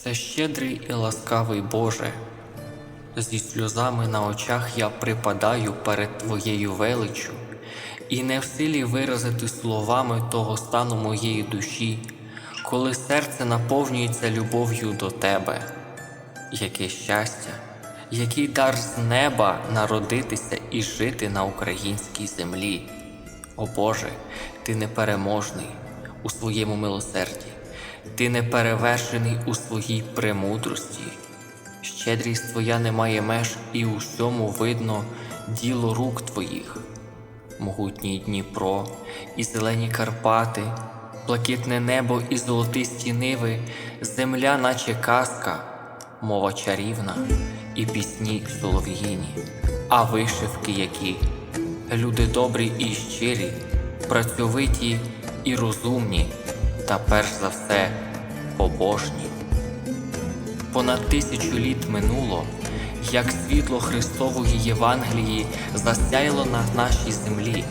Все щедрий і ласкавий Боже, зі сльозами на очах я припадаю перед Твоєю величчю і не в силі виразити словами того стану моєї душі, коли серце наповнюється любов'ю до Тебе. Яке щастя, який дар з неба народитися і жити на українській землі. О Боже, Ти непереможний у своєму милосерді, Ти неперевершений у своїй премудрості. Щедрість Твоя не має меж, і у всьому видно діло рук Твоїх. Могутній Дніпро і зелені Карпати, блакитне небо і золотисті ниви, земля, наче казка, мова чарівна і пісні солов'їні, а вишивки які, люди добрі і щирі, працьовиті і розумні, та перш за все побожні. Понад тисячу літ минуло, як світло Христової Євангелії засяяло на нашій землі,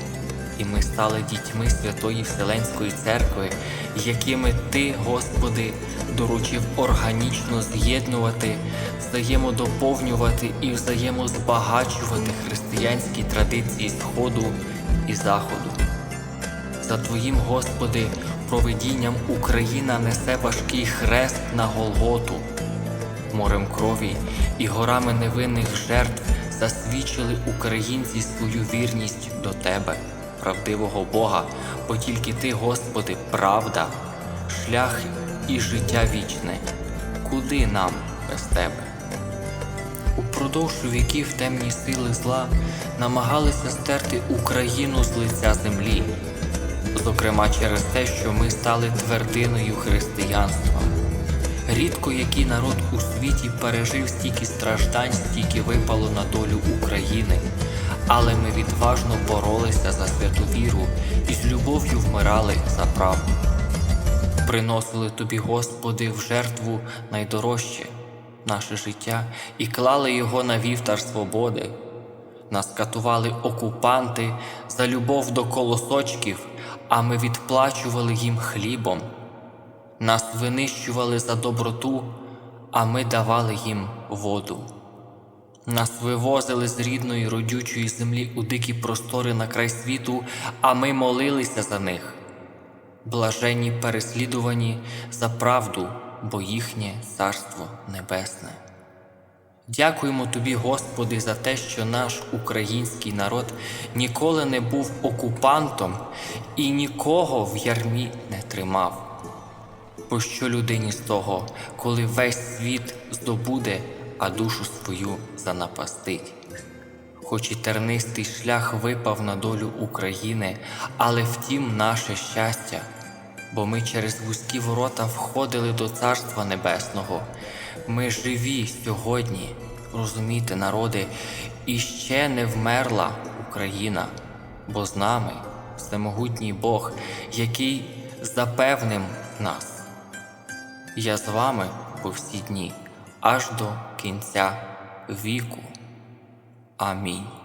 і ми стали дітьми Святої Вселенської Церкви, якими Ти, Господи, доручив органічно з'єднувати, взаємодоповнювати і взаємозбагачувати християнські традиції Сходу і Заходу. За Твоїм, Господи, провидінням Україна несе важкий хрест на Голготу. Морем крові і горами невинних жертв засвідчили українці свою вірність до Тебе, правдивого Бога, бо тільки Ти, Господи, правда, шлях і життя вічне. Куди нам без Тебе? Упродовж віків темні сили зла намагалися стерти Україну з лиця землі, зокрема через те, що ми стали твердиною християнства. Рідко який народ у світі пережив стільки страждань, стільки випало на долю України, але ми відважно боролися за святу віру і з любов'ю вмирали за правду. Приносили тобі, Господи, в жертву найдорожче наше життя і клали його на вівтар свободи. Нас катували окупанти за любов до колосочків, а ми відплачували їм хлібом. Нас винищували за доброту, а ми давали їм воду. Нас вивозили з рідної родючої землі у дикі простори на край світу, а ми молилися за них. Блаженні переслідувані за правду, бо їхнє царство небесне. Дякуємо тобі, Господи, за те, що наш український народ ніколи не був окупантом і нікого в ярмі не тримав. Бо що людині з того, коли весь світ здобуде, а душу свою занапастить? Хоч і тернистий шлях випав на долю України, але втім наше щастя, бо ми через вузькі ворота входили до Царства Небесного. Ми живі сьогодні, розумійте, народи, і ще не вмерла Україна, бо з нами всемогутній Бог, який запевнив нас. Я з вами по всі дні, аж до кінця віку. Амінь.